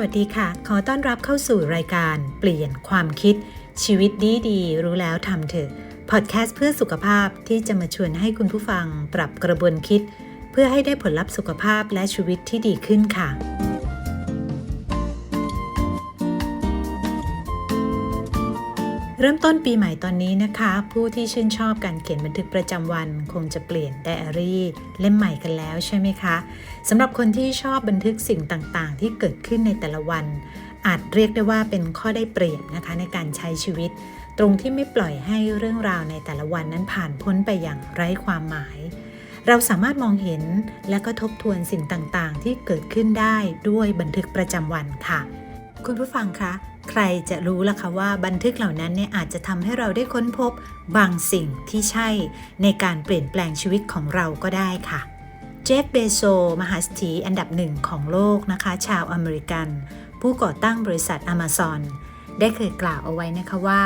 วัสดีค่ะ ขอต้อนรับเข้าสู่รายการเปลี่ยนความคิด ชีวิตดีดีรู้แล้วทำเถอะพอดแคสต์เพื่อสุขภาพที่จะมาชวนให้คุณผู้ฟังปรับกระบวนคิด เพื่อให้ได้ผลลัพธ์สุขภาพและชีวิตที่ดีขึ้นค่ะ ริ่มต้นปีใหม่ตอนนี้นะคะ ผู้ที่ชื่นชอบการเขียนบันทึกประจำวันคงจะเปลี่ยนไดอารี่เล่มใหม่กันแล้วใช่ไหมคะสำหรับคนที่ชอบบันทึกสิ่งต่างๆ ที่เกิดขึ้นในแต่ละวัน อาจเรียกได้ว่าเป็นข้อได้เปรียบนะคะในการใช้ชีวิต ตรงที่ไม่ปล่อยให้เรื่องราวในแต่ละวันนั้นผ่านพ้นไปอย่างไร้ความหมาย เราสามารถมองเห็นและก็ทบทวนสิ่งต่างๆ ที่เกิดขึ้นได้ด้วยบันทึกประจำวันค่ะ คุณผู้ฟังคะ ใครจะรู้ล่ะคะว่าบันทึกเหล่านั้นเนี่ยอาจจะทำให้เราได้ค้นพบบางสิ่งที่ใช่ในการเปลี่ยนแปลงชีวิตของเราก็ได้ค่ะ เจฟ เบโซ มหาเศรษฐีอันดับหนึ่งของโลกนะคะ ชาวอเมริกัน ผู้ก่อตั้งบริษัท Amazon ได้เคยกล่าวเอาไว้นะคะว่า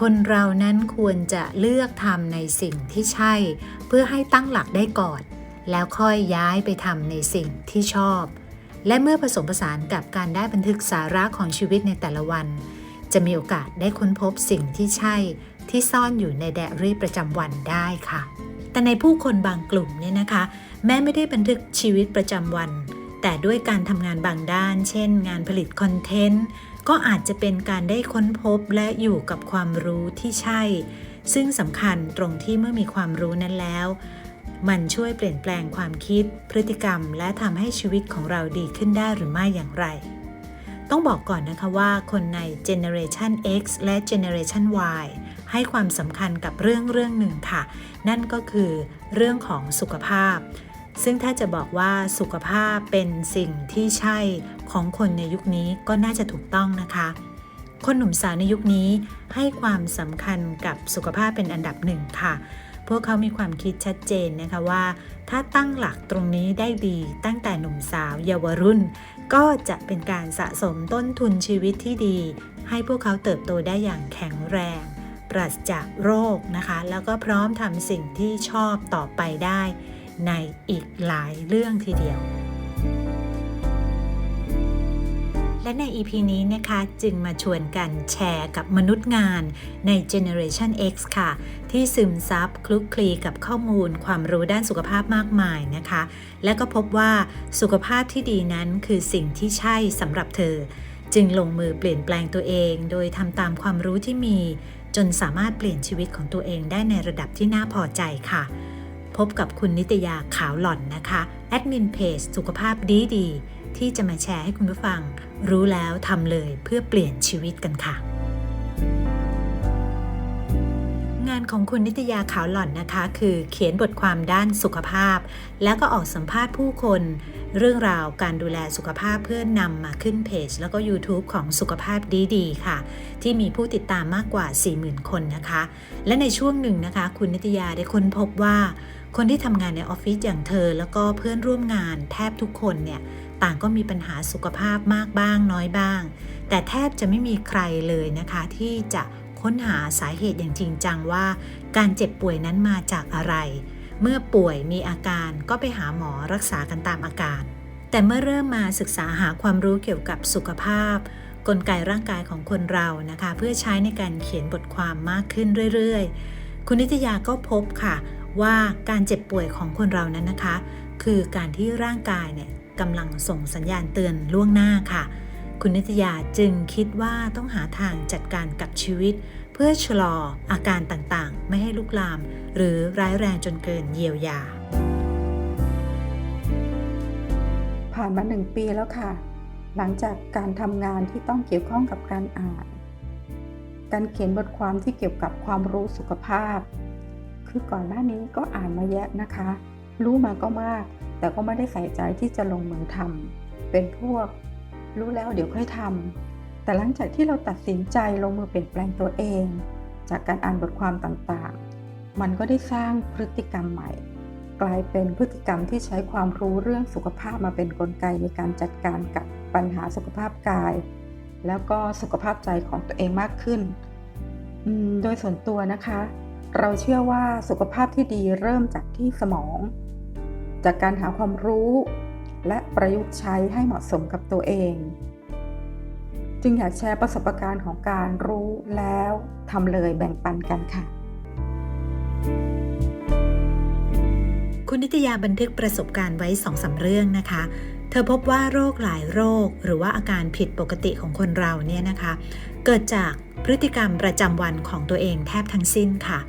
คนเรานั้นควรจะเลือกทำในสิ่งที่ใช่ เพื่อให้ตั้งหลักได้ก่อน แล้วค่อยย้ายไปทำในสิ่งที่ชอบ และเมื่อผสมผสานกับการได้บันทึกสาระของชีวิตในแต่ละวัน จะมีโอกาสได้ค้นพบสิ่งที่ใช่ที่ซ่อนอยู่ในไดอารี่ประจำวันได้ค่ะ แต่ในผู้คนบางกลุ่มเนี่ยนะคะ แม้ไม่ได้บันทึกชีวิตประจำวัน แต่ด้วยการทำงานบางด้าน เช่น งานผลิตคอนเทนต์ ก็อาจจะเป็นการได้ค้นพบและอยู่กับความรู้ที่ใช่ ซึ่งสำคัญตรงที่เมื่อมีความรู้นั้นแล้ว มันช่วยเปลี่ยนแปลงความคิด พฤติกรรม และทำให้ชีวิตของเราดีขึ้นได้หรือไม่อย่างไร ต้องบอกก่อนนะคะว่าคนใน Generation X และ Generation Y ให้ความสำคัญกับเรื่องเรื่องหนึ่งค่ะ นั่นก็คือเรื่องของสุขภาพ ซึ่งถ้าจะบอกว่าสุขภาพเป็นสิ่งที่ใช่ของคนในยุคนี้ก็น่าจะถูกต้องนะคะคนหนุ่มสาวในยุคนี้ให้ความสำคัญกับสุขภาพเป็นอันดับหนึ่งค่ะ พวกเขามีความคิดชัดเจนนะคะว่า ถ้าตั้งหลักตรงนี้ได้ดีตั้งแต่หนุ่มสาวเยาวรุ่น ก็จะเป็นการสะสมต้นทุนชีวิตที่ดี ให้พวกเขาเติบโตได้อย่างแข็งแรง ปราศจากโรคนะคะ แล้วก็พร้อมทำสิ่งที่ชอบต่อไปได้ ในอีกหลายเรื่องทีเดียว และใน EP นี้นะคะ จึงมาชวนกันแชร์กับมนุษย์งานใน Generation X ค่ะ ที่ซึมซับคลุกคลีกับข้อมูลความรู้ด้านสุขภาพมากมายนะคะ และก็พบว่าสุขภาพที่ดีนั้นคือสิ่งที่ใช่สำหรับเธอ จึงลงมือเปลี่ยนแปลงตัวเอง โดยทำตามความรู้ที่มี จนสามารถเปลี่ยนชีวิตของตัวเองได้ในระดับที่น่าพอใจค่ะ พบกับคุณนิตยาขาวหล่อนนะคะแอดมินเพจสุขภาพดีดีๆ ที่จะมาแชร์ให้คุณผู้ฟัง รู้แล้วทำเลยเพื่อเปลี่ยนชีวิตกันค่ะ งานของคุณนิตยาขาวหล่อนนะคะ คือเขียนบทความด้านสุขภาพ แล้วก็ออกสัมภาษณ์ผู้คน เรื่องราวการดูแลสุขภาพเพื่อนนำมาขึ้นเพจ แล้วก็ YouTube ของสุขภาพดีๆค่ะ ที่มีผู้ติดตามมากกว่า 40,000 คนนะคะ และในช่วงหนึ่งนะคะ คุณนิตยาได้ค้นพบว่าคนที่ทำงานในออฟฟิศอย่างเธอ แล้วก็เพื่อนร่วมงานแทบทุกคนเนี่ย ต่างก็มีปัญหาสุขภาพมากบ้างน้อยบ้าง แต่แทบจะไม่มีใครเลยนะคะ ที่จะค้นหาสาเหตุอย่างจริงจังว่า การเจ็บป่วยนั้นมาจากอะไร เมื่อป่วยมีอาการก็ไปหาหมอรักษากันตามอาการ แต่เมื่อเริ่มมาศึกษาหาความรู้เกี่ยวกับสุขภาพ กลไกร่างกายของคนเรานะคะ เพื่อใช้ในการเขียนบทความมากขึ้นเรื่อยๆ คุณนิตยาก็พบค่ะว่าการเจ็บป่วยของคนเรานั้นนะคะ คือการที่ร่างกายเนี่ย กำลังส่งสัญญาณเตือนล่วงหน้าค่ะ คุณนิตยาจึงคิดว่าต้องหาทางจัดการกับชีวิต เพื่อชะลออาการต่างๆ ไม่ให้ลุกลาม หรือร้ายแรงจนเกินเยียวยา ผ่านมาหนึ่งปีแล้วค่ะ หลังจากการทำงานที่ต้องเกี่ยวข้องกับการอ่าน การเขียนบทความที่เกี่ยวกับความรู้สุขภาพ คือก่อนหน้านี้ก็อ่านมาแยะนะคะ รู้มาก็มาก แต่ก็ไม่ได้ใส่ใจที่จะลงมือทำเป็นพวก รู้แล้วเดี๋ยวค่อยทำแต่หลังจากที่เราตัดสินใจลงมือเปลี่ยนแปลงตัวเอง จากการอ่านบทความต่างๆ มันก็ได้สร้างพฤติกรรมใหม่ กลายเป็นพฤติกรรมที่ใช้ความรู้เรื่องสุขภาพมาเป็นนกลไกในการจัดการกับปัญหาสุขภาพกาย แล้วก็สุขภาพใจของตัวเองมากขึ้น โดยส่วนตัวนะคะ เราเชื่อว่าสุขภาพที่ดีเริ่มจากที่สมอง จากการหาความรู้ และประยุกต์ใช้ให้เหมาะสมกับตัวเอง จึงอยากแชร์ประสบการณ์ของการรู้แล้วทำเลยแบ่งปันกันค่ะ คุณนิตยาบันทึกประสบการณ์ไว้สองสาเรื่องนะคะเธอพบว่าโรคหลายโรคหรือว่าอาการผิดปกติของคนเราเนี่ยนะคะ เกิดจากพฤติกรรมประจำวันของตัวเองแทบทั้งสิ้นค่ะ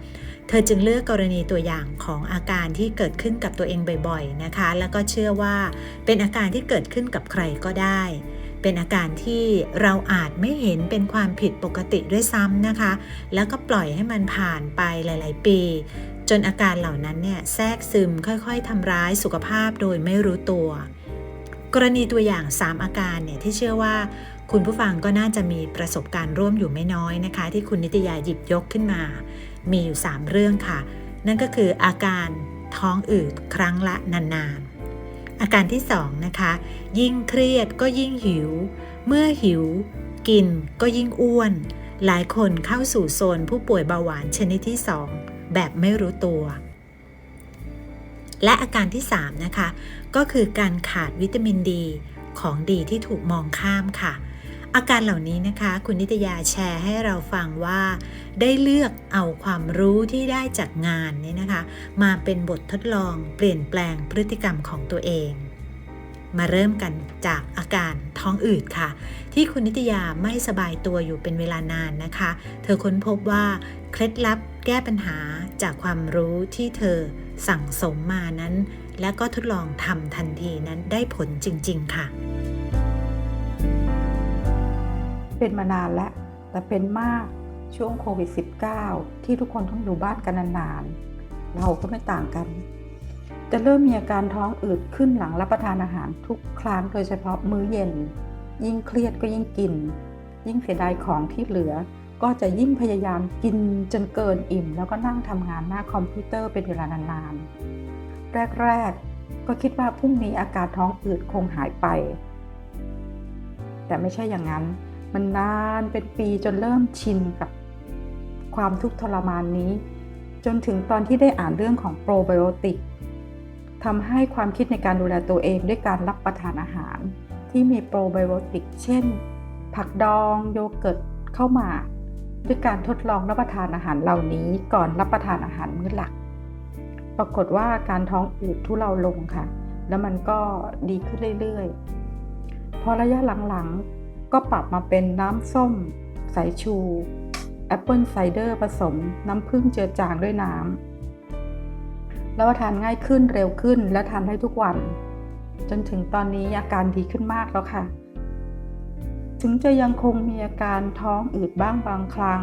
เธอจึงเลือกกรณีตัวอย่างของอาการที่เกิดขึ้นกับตัวเองบ่อยๆนะคะ แล้วก็เชื่อว่าเป็นอาการที่เกิดขึ้นกับใครก็ได้ เป็นอาการที่เราอาจไม่เห็นเป็นความผิดปกติด้วยซ้ำนะคะ แล้วก็ปล่อยให้มันผ่านไปหลาย ๆ ปี จนอาการเหล่านั้นเนี่ยแทรกซึมค่อยๆทำร้ายสุขภาพโดยไม่รู้ตัว กรณีตัวอย่าง 3 อาการเนี่ยที่เชื่อว่าคุณผู้ฟังก็น่าจะมีประสบการณ์ร่วมอยู่ไม่น้อยนะคะ ที่คุณนิตยาหยิบยกขึ้นมา มีอยู่ 3 เรื่องค่ะ นั่นก็คืออาการท้องอืดครั้งละนานๆ อาการที่ 2 นะคะ ยิ่งเครียดก็ยิ่งหิว เมื่อหิว กินก็ยิ่งอ้วน หลายคนเข้าสู่โซนผู้ป่วยเบาหวานชนิดที่ 2 แบบไม่รู้ตัว และอาการที่ 3 นะคะ ก็คือการขาดวิตามินดี ของดีที่ถูกมองข้ามค่ะ อาการเหล่านี้นะคะ คุณนิตยาแชร์ให้เราฟังว่า ได้เลือกเอาความรู้ที่ได้จากงานนี้นะคะ มาเป็นบททดลองเปลี่ยนแปลงพฤติกรรมของตัวเอง มาเริ่มกันจากอาการท้องอืดค่ะ ที่คุณนิตยาไม่สบายตัวอยู่เป็นเวลานานนะคะ เธอค้นพบว่าเคล็ดลับแก้ปัญหาจากความรู้ที่เธอสั่งสมมานั้น และก็ทดลองทำทันทีนั้นได้ผลจริง ๆ ค่ะ เป็นมานานแล้ว แต่เป็นมากช่วงโควิด -19 ที่ทุกคนต้องอยู่บ้านกันนานๆ เราก็ไม่ต่างกัน จะเริ่มมีอาการท้องอืดขึ้นหลังรับประทานอาหารทุกครั้งโดยเฉพาะมื้อเย็น ยิ่งเครียดก็ยิ่งกิน ยิ่งเสียดายของที่เหลือ ก็จะยิ่งพยายามกินจนเกินอิ่ม แล้วก็นั่งทำงานหน้าคอมพิวเตอร์เป็นเวลานานๆ แรกๆ ก็คิดว่าพรุ่งนี้อาการท้องอืดคงหายไป แต่ไม่ใช่อย่างนั้น มันนานเป็นปีจนเริ่มชินกับความทุกข์ทรมานนี้ จนถึงตอนที่ได้อ่านเรื่องของโปรไบโอติกทำให้ความคิดในการดูแลตัวเองด้วยการรับประทานอาหาร ที่มีโปรไบโอติก เช่น ผักดองโยเกิร์ตเข้ามา ด้วยการทดลองรับประทานอาหารเหล่านี้ก่อนรับประทานอาหารมื้อหลัก ปรากฏว่าการท้องอืดทุเลาลงค่ะ แล้วมันก็ดีขึ้นเรื่อยๆ พอระยะหลังๆ ก็ปรับมาเป็นน้ำส้ม สายชูแอปเปิลไซเดอร์ผสมน้ำผึ้งเจือจางด้วยน้ำแล้วทานง่ายขึ้นเร็วขึ้นและทานได้ทุกวัน จนถึงตอนนี้อาการดีขึ้นมากแล้วค่ะ ถึงจะยังคงมีอาการท้องอืดบ้างบางครั้ง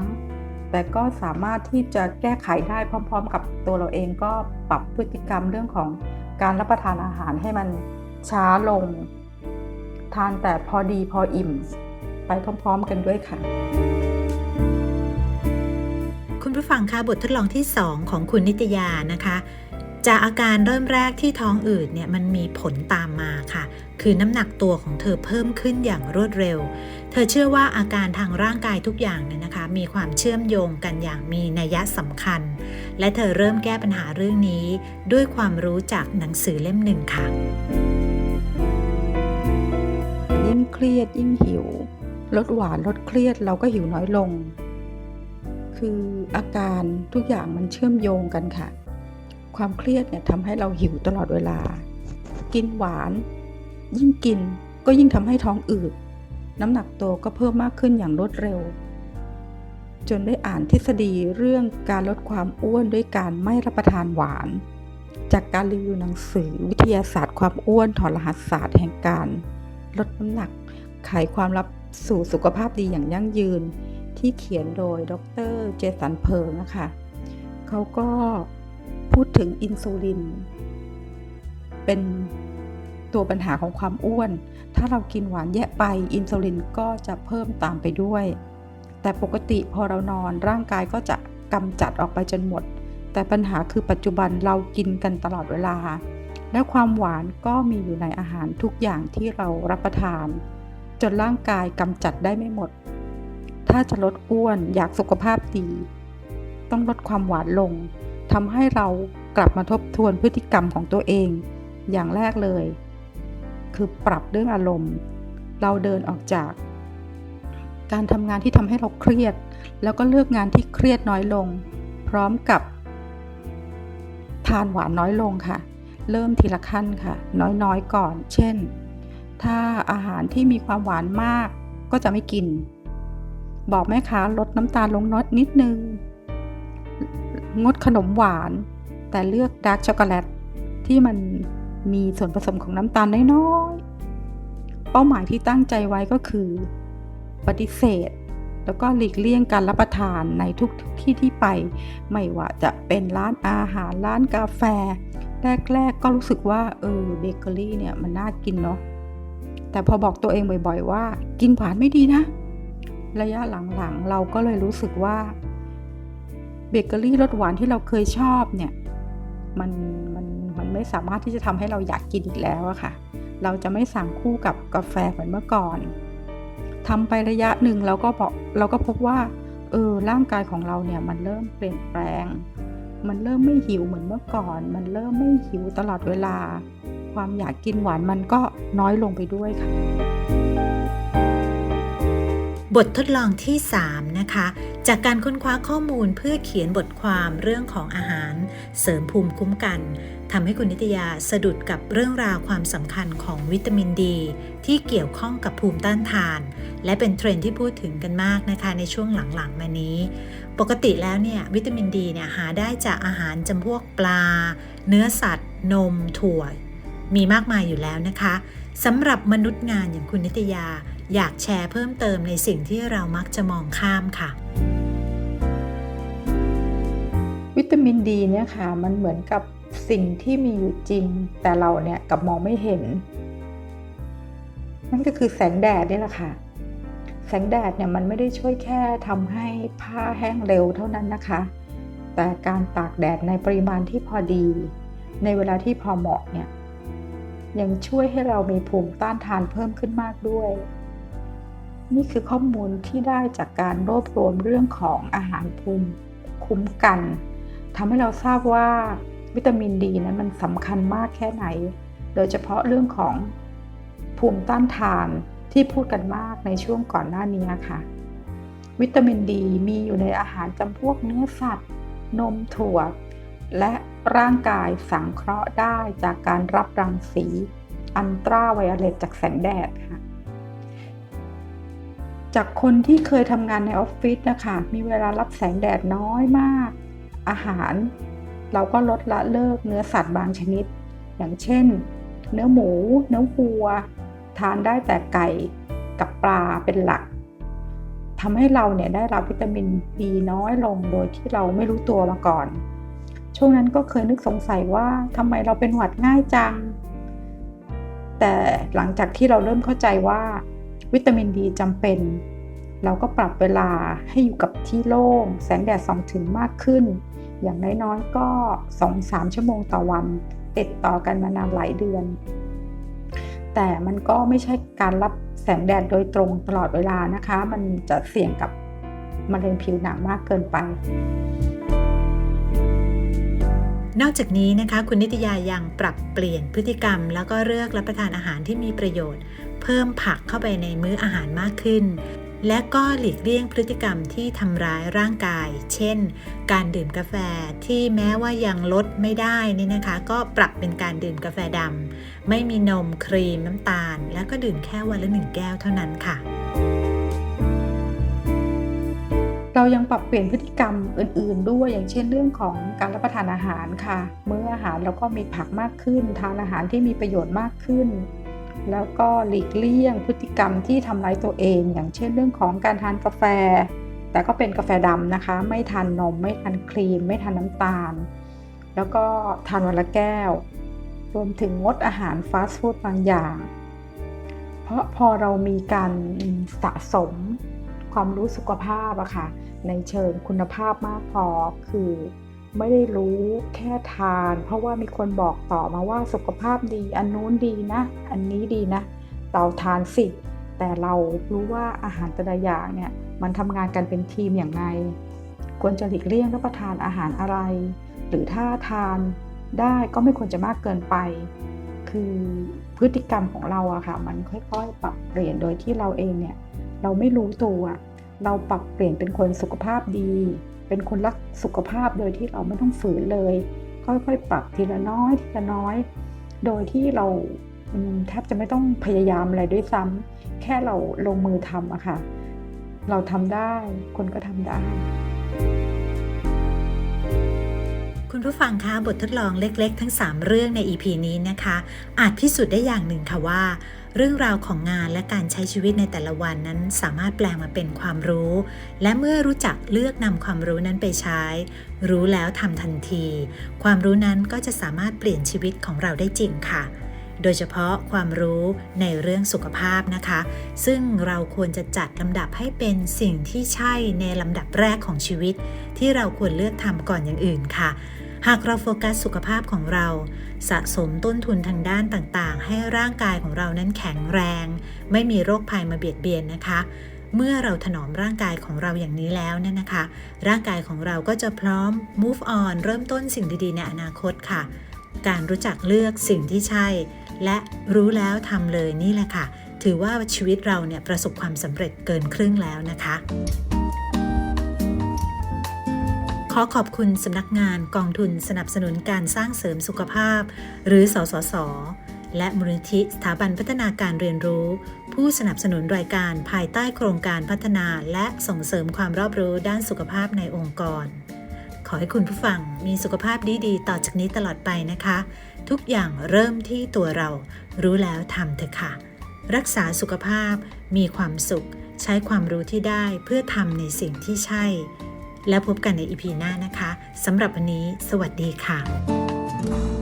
แต่ก็สามารถที่จะแก้ไขได้พร้อม ๆ กับตัวเราเองก็ปรับพฤติกรรมเรื่องของการรับประทานอาหารให้มันช้าลง ทานแต่พอดีพออิ่ม ไปพร้อมๆกันด้วยค่ะ คุณผู้ฟังคะบททดลองที่ 2 ของคุณนิตยานะคะ จากอาการเริ่มแรกที่ท้องอืดเนี่ยมันมีผลตามมาค่ะ คือน้ำหนักตัวของเธอเพิ่มขึ้นอย่างรวดเร็ว เธอเชื่อว่าอาการทางร่างกายทุกอย่างเนี่ยนะคะ มีความเชื่อมโยงกันอย่างมีนัยสำคัญ และเธอเริ่มแก้ปัญหาเรื่องนี้ ด้วยความรู้จากหนังสือเล่มหนึ่งค่ะ เครียดยิ่งหิว ลดหวานลดเครียดเราก็หิวน้อยลง คืออาการทุกอย่างมันเชื่อมโยงกันค่ะ ความเครียดเนี่ยทำให้เราหิวตลอดเวลา กินหวาน ยิ่งกินก็ยิ่งทำให้ท้องอืด น้ำหนักตัวก็เพิ่มมากขึ้นอย่างรวดเร็ว จนได้อ่านทฤษฎีเรื่องการลดความอ้วนด้วยการไม่รับประทานหวานจากการรีวิวหนังสือวิทยาศาสตร์ความอ้วนถอดรหัสศาสตร์แห่งการลดน้ำหนัก ไขความลับสู่สุขภาพดีอย่างยั่งยืน ที่เขียนโดยดรเจสันเพิงนะคะเขาก็พูดถึงอินซูลิน เป็นตัวปัญหาของความอ้วน ถ้าเรากินหวานแยะไปอินซูลินก็จะเพิ่มตามไปด้วย แต่ปกติพอเรานอนร่างกายก็จะกำจัดออกไปจนหมด แต่ปัญหาคือปัจจุบันเรากินกันตลอดเวลา และความหวานก็มีอยู่ในอาหารทุกอย่างที่เรารับประทาน จนร่างกายกำจัดได้ไม่หมด ถ้าจะลดอ้วนอยากสุขภาพดี ต้องลดความหวานลงทำให้เรากลับมาทบทวนพฤติกรรมของตัวเอง อย่างแรกเลย คือปรับเรื่องอารมณ์ เราเดินออกจาก การทำงานที่ทำให้เราเครียด แล้วก็เลือกงานที่เครียดน้อยลง พร้อมกับ ทานหวานน้อยลงค่ะ เริ่มทีละขั้นค่ะ น้อยๆก่อน เช่น ถ้าอาหารที่มีความหวานมากก็จะไม่กิน บอกแม่ค้าลดน้ำตาลลงน้อยนิดนึง งดขนมหวาน แต่เลือกดาร์กช็อกโกแลตที่มันมีส่วนผสมของน้ำตาลน้อยๆ เป้าหมายที่ตั้งใจไว้ก็คือ ปฏิเสธ แล้วก็หลีกเลี่ยงการรับประทานในทุกที่ที่ไป ไม่ว่าจะเป็นร้านอาหารร้านกาแฟ แรกๆก็รู้สึกว่าเออเบเกอรี่เนี่ยมันน่ากินเนาะ แต่พอบอกตัวเองบ่อยๆว่า กินหวานไม่ดีนะ ระยะหลังๆ เราก็เลยรู้สึกว่าเบเกอรี่รสหวานที่เราเคยชอบเนี่ยมันมันมันไม่สามารถที่จะทำให้เราอยากกินอีกแล้วอะค่ะ เราจะไม่สั่งคู่กับกาแฟเหมือนเมื่อก่อนทำไประยะหนึ่งเราก็บอกเราก็พบว่าเออร่างกายของเราเนี่ยมันเริ่มเปลี่ยนแปลง มันเริ่มไม่หิวเหมือนเมื่อก่อน มันเริ่มไม่หิวตลอดเวลา ความอยากกินหวานมันก็น้อยลงไปด้วยค่ะ บททดลองที่ 3 นะคะ จากการค้นคว้าข้อมูลเพื่อเขียนบทความเรื่องของอาหาร เสริมภูมิคุ้มกันทำให้คุณนิตยาสะดุดกับเรื่องราวความสำคัญของวิตามินดี ที่เกี่ยวข้องกับภูมิต้านทาน และเป็นเทรนที่พูดถึงกันมากนะคะในช่วงหลังๆ มานี้ ปกติแล้วเนี่ยวิตามินดีเนี่ยหาได้จากอาหารจำพวกปลา เนื้อสัตว์ นม ถั่ว มีมากมายอยู่แล้วนะคะสำหรับมนุษย์งานอย่างคุณนิตยา อยากแชร์เพิ่มเติมในสิ่งที่เรามักจะมองข้ามค่ะ วิตามินดีเนี่ยค่ะ มันเหมือนกับสิ่งที่มีอยู่จริง แต่เราเนี่ยกับมองไม่เห็น นั่นก็คือแสงแดดนี่แหละค่ะ แสงแดดเนี่ยมันไม่ได้ช่วยแค่ทำให้ผ้าแห้งเร็วเท่านั้นนะคะ แต่การตากแดดในปริมาณที่พอดี ในเวลาที่พอเหมาะเนี่ย ยังช่วยให้เรามีภูมิต้านทานเพิ่มขึ้นมากด้วย นี่คือข้อมูลที่ได้จากการรวบรวมเรื่องของอาหารภูมิคุ้มกันทำให้เราทราบว่าวิตามินดีนั้นมันสำคัญมากแค่ไหน โดยเฉพาะเรื่องของภูมิต้านทานที่พูดกันมากในช่วงก่อนหน้านี้ค่ะ วิตามินดีมีอยู่ในอาหารจำพวกเนื้อสัตว์ นมถั่ว และร่างกายสังเคราะห์ได้จากการรับรังสีอันตราไวโอเลตจากแสงแดดค่ะ จากคนที่เคยทำงานในออฟฟิศนะคะมีเวลารับแสงแดดน้อยมาก อาหาร เราก็ลดละเลิกเนื้อสัตว์บางชนิด อย่างเช่น เนื้อหมู เนื้อวัว ทานได้แต่ไก่กับปลาเป็นหลักทำให้เราเนี่ยได้รับวิตามินดีน้อยลงโดยที่เราไม่รู้ตัวมาก่อน ช่วงนั้นก็เคยนึกสงสัยว่าทำไมเราเป็นหวัดง่ายจัง แต่หลังจากที่เราเริ่มเข้าใจว่าวิตามินดีจำเป็น เราก็ปรับเวลาให้อยู่กับที่โล่ง แสงแดดส่องถึงมากขึ้น อย่างน้อยๆก็ 2-3 ชั่วโมงต่อวัน ติดต่อกันมานานหลายเดือน แต่มันก็ไม่ใช่การรับแสงแดดโดยตรงตลอดเวลานะคะ มันจะเสี่ยงกับมะเร็งผิวหนังมากเกินไป นอกจากนี้นะคะคุณนิตยายังปรับเปลี่ยนพฤติกรรม แล้วก็เลือกรับประทานอาหารที่มีประโยชน์ เพิ่มผักเข้าไปในมื้ออาหารมากขึ้น และก็หลีกเลี่ยงพฤติกรรมที่ทำร้ายร่างกาย เช่น การดื่มกาแฟที่แม้ว่ายังลดไม่ได้นี่นะคะ ก็ปรับเป็นการดื่มกาแฟดำไม่มีนมครีมน้ำตาล แล้วก็ดื่มแค่วันละหนึ่งแก้วเท่านั้นค่ะ ยังปรับเปลี่ยนพฤติกรรมอื่น ๆ ด้วยอย่างเช่นเรื่องของการรับประทานอาหารค่ะมื้ออาหารเราก็มีผักมากขึ้น ทานอาหารที่มีประโยชน์มากขึ้น แล้วก็หลีกเลี่ยงพฤติกรรมที่ทำร้ายตัวเอง อย่างเช่นเรื่องของการทานกาแฟ แต่ก็เป็นกาแฟดำนะคะ ไม่ทานนม ไม่ทานครีม ไม่ทานน้ำตาล แล้วก็ทานวันละแก้ว รวมถึงงดอาหารฟาสต์ฟู้ดบางอย่าง เพราะพอเรามีการสะสมความรู้สุขภาพอะค่ะ ในเชิงคุณภาพมากพอ คือไม่ได้รู้แค่ทาน เพราะว่ามีคนบอกต่อมาว่าสุขภาพดี อันนู้นดีนะ อันนี้ดีนะเราทานสิ แต่เรารู้ว่าอาหารแต่ละอย่างเนี่ยมันทำงานกันเป็นทีมอย่างไรควรจะหลีกเลี่ยงรับประทานอาหารอะไร หรือถ้าทานได้ก็ไม่ควรจะมากเกินไป คือพฤติกรรมของเราอะค่ะ มันค่อยๆ ปรับเปลี่ยนโดยที่เราเองเนี่ย เราไม่รู้ตัว เราปรับเปลี่ยนเป็นคนสุขภาพดี เป็นคนรักสุขภาพโดยที่เราไม่ต้องฝืนเลย ค่อยๆ ปรับทีละน้อยทีละน้อย โดยที่เราแทบจะไม่ต้องพยายามอะไรด้วยซ้ำแค่เราลงมือทำอะค่ะ เราทำได้คนก็ทำได้ คุณผู้ฟังคะบททดลองเล็ก ๆ ทั้ง 3 เรื่องใน EP นี้นะคะ อาจพิสูจน์ได้อย่างหนึ่งค่ะว่า เรื่องราวของงานและการใช้ชีวิตในแต่ละวันนั้นสามารถแปลงมาเป็นความรู้ และเมื่อรู้จักเลือกนำความรู้นั้นไปใช้ รู้แล้วทำทันที ความรู้นั้นก็จะสามารถเปลี่ยนชีวิตของเราได้จริงค่ะ โดยเฉพาะความรู้ในเรื่องสุขภาพนะคะ ซึ่งเราควรจะจัดลำดับให้เป็นสิ่งที่ใช่ในลำดับแรกของชีวิต ที่เราควรเลือกทำก่อนอย่างอื่นค่ะหากเราโฟกัสสุขภาพของเรา สะสมต้นทุนทางด้านต่างๆ ให้ร่างกายของเรานั้นแข็งแรง ไม่มีโรคภัยมาเบียดเบียนนะคะ เมื่อเราถนอมร่างกายของเราอย่างนี้แล้วเนี่ยนะคะ ร่างกายของเราก็จะพร้อม move on เริ่มต้นสิ่งดีๆ ในอนาคตค่ะ การรู้จักเลือกสิ่งที่ใช่ และรู้แล้วทำเลยนี่แหละค่ะ ถือว่าชีวิตเราเนี่ยประสบความสำเร็จเกินครึ่งแล้วนะคะ อขอบคุณสำนักงานกองทุนสนับสนุนการสร้างเสริมสุขภาพ หรือสสส และมูลนิธิสถาบันพัฒนาการเรียนรู้ ผู้สนับสนุนรายการภายใต้โครงการพัฒนาและส่งเสริมความรอบรู้ด้านสุขภาพในองค์กร ขอให้คุณผู้ฟังมีสุขภาพดีๆ ต่อจากนี้ตลอดไปนะคะ ทุกอย่างเริ่มที่ตัวเรา รู้แล้วทำเถอะค่ะ รักษาสุขภาพ มีความสุข ใช้ความรู้ที่ได้เพื่อทำในสิ่งที่ใช่ แล้วพบกันในอีพีหน้านะคะสำหรับวันนี้ สวัสดีค่ะ